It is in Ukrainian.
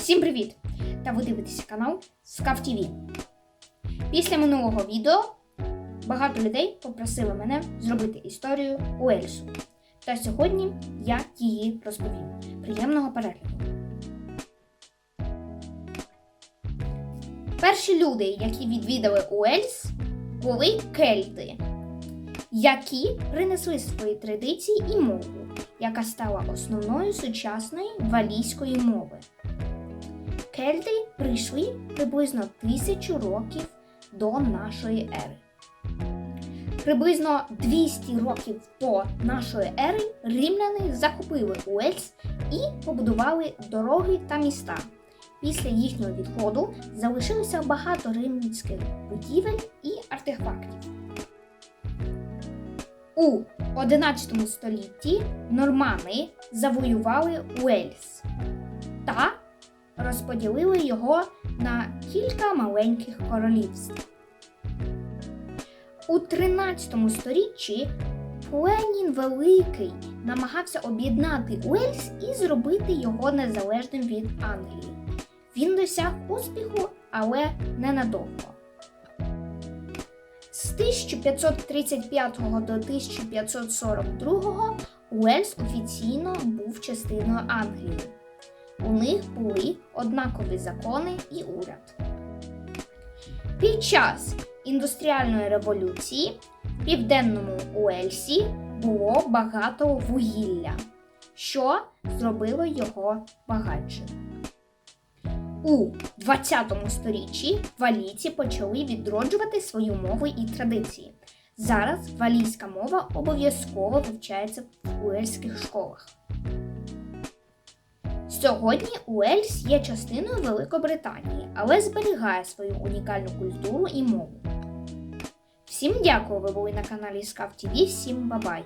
Всім привіт! Та ви дивитеся канал Скаф ТВ. Після минулого відео багато людей попросили мене зробити історію Уельсу. Та сьогодні я її розповім. Приємного перегляду. Перші люди, які відвідали Уельс, були кельти, які принесли свої традиції і мову, яка стала основною сучасної валійської мови. Кельти прийшли приблизно тисячу років до нашої ери. Приблизно 200 років до нашої ери римляни захопили Уельс і побудували дороги та міста. Після їхнього відходу залишилося багато римських будівель і артефактів. У 11 столітті нормани завоювали Уельс та розподілили його на кілька маленьких королівств. У 13 сторіччі Пленін Великий намагався об'єднати Уельс і зробити його незалежним від Англії. Він досяг успіху, але ненадовго. З 1535 до 1542 Уельс офіційно був частиною Англії. У них були однакові закони і уряд. Під час індустріальної революції в південному Уельсі було багато вугілля, що зробило його багатшим. У 20 сторіччі валійці почали відроджувати свою мову і традиції. Зараз валійська мова обов'язково вивчається в уельських школах. Сьогодні Уельс є частиною Великобританії, але зберігає свою унікальну культуру і мову. Всім дякую, ви були на каналі Скав ТВ, всім бабай!